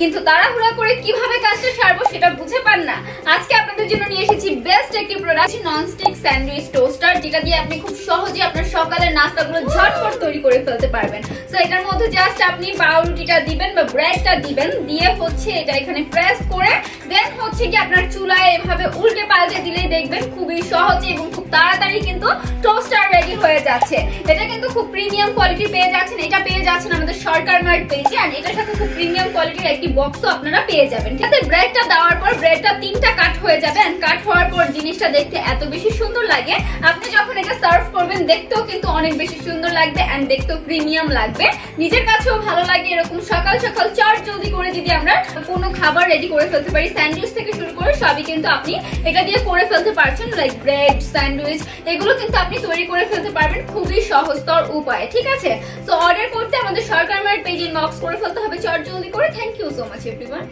কিন্তু তাড়াহুড়া করে কীভাবে কাজটা সারবো সেটা বুঝে পান না। আজকে আপনাদের জন্য নিয়ে এসেছি বেস্ট একটি প্রোডাক্ট ননস্টিক স্যান্ডউইচ টোস্টার যেটা দিয়ে আপনি খুব সহজে আপনার সকালের নাস্তাগুলো ঝটপট তৈরি করে ফেলতে পারবেন। সো এটার মধ্যে জাস্ট আপনি পাউরুটিটা দিবেন বা ব্রেডটা দিবেন, দিয়ে হচ্ছে এটা এখানে প্রেস করে দেন হচ্ছে কি আপনার চুলায় এভাবে উল্টে পাল্টে দিলেই দেখবেন খুবই সহজে এবং খুব তাড়াতাড়ি কিন্তু টোস্টার রেডি হয়ে যাচ্ছে। এটা কিন্তু খুব প্রিমিয়াম কোয়ালিটি পেয়ে যাচ্ছেন। এটা পেয়ে যাচ্ছেন আমাদের সরকার মার্ট পেজে। আর এটার সাথে খুব প্রিমিয়াম কোয়ালিটির একটি বক্সও আপনারা পেয়ে যাবেন। আছে? ব্রেডটা দেওয়ার পর ব্রেডটা তিনটা কাট হয়ে যাবে। কাট হওয়ার পর জিনিসটা দেখতে এত বেশি সুন্দর লাগে। আপনি যখন এটা সার্ভ করবেন, দেখতেও কিন্তু অনেক বেশি সুন্দর লাগবে। এন্ড দেখতেও প্রিমিয়াম লাগবে। নিজের কাছেও ভালো লাগে এরকম সকাল সকাল চট জলদি করে যদি আমরা কোনো খাবার রেডি করে ফেলতে পারি স্যান্ডউইচ থেকে শুরু করে সবই কিন্তু আপনি এটা দিয়ে করে ফেলতে পারছেন লাইক ব্রেড স্যান্ডউইচ এগুলো কিন্তু আপনি তৈরি করে ফেলতে পারবেন খুবই সহজতর উপায়ে, ঠিক আছে? তো অর্ডার করতে আমাদের সরকার মার্ট পেজ ইনবক্স করে ফেলতে হবে। চট জলদি করে। Thank you so much everyone